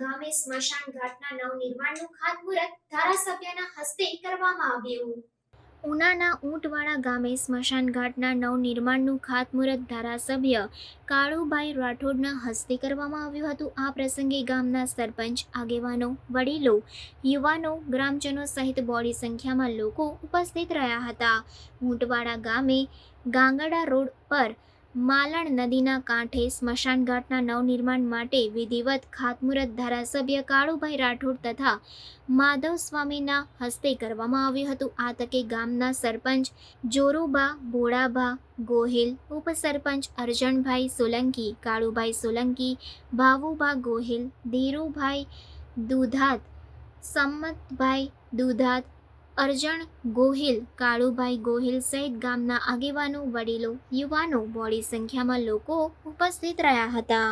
ગામે સ્મશાન ઘાટના નવનિર્માણનું ખાતમુહૂર્ત ધારાસભ્યના હસ્તે કરવામાં આવ્યું. ઉનાના ઊંટવાડા ગામે સ્મશાન ઘાટના નવનિર્માણનું ખાતમુહૂર્ત ધારાસભ્ય કાળુભાઈ રાઠોડના હસ્તે કરવામાં આવ્યું હતું. આ પ્રસંગે ગામના સરપંચ, આગેવાનો, વડીલો, યુવાનો, ગ્રામજનો સહિત બોડી સંખ્યામાં લોકો ઉપસ્થિત રહ્યા હતા. ઊંટવાડા ગામે ગાંગડા રોડ પર માલણ નદીના કાંઠે સ્મશાન ઘાટના નવનિર્માણ માટે વિધિવત ખાતમુહૂર્ત ધારાસભ્ય કાળુભાઈ રાઠોડ તથા માધવ સ્વામીના હસ્તે કરવામાં આવ્યું હતું. આ તકે ગામના સરપંચ જોરુબા બોડાભા ગોહિલ, ઉપસરપંચ અર્જણભાઈ સોલંકી, કાળુભાઈ સોલંકી, ભાવુભા ગોહિલ, ધીરુભાઈ દુધાત, સંમતભાઈ દુધાત અરજણ ગોહિલ, કાળુભાઈ ગોહિલ સહિત ગામના આગેવાનો, વડીલો, યુવાનો બોડી સંખ્યામાં લોકો ઉપસ્થિત રહ્યા હતા.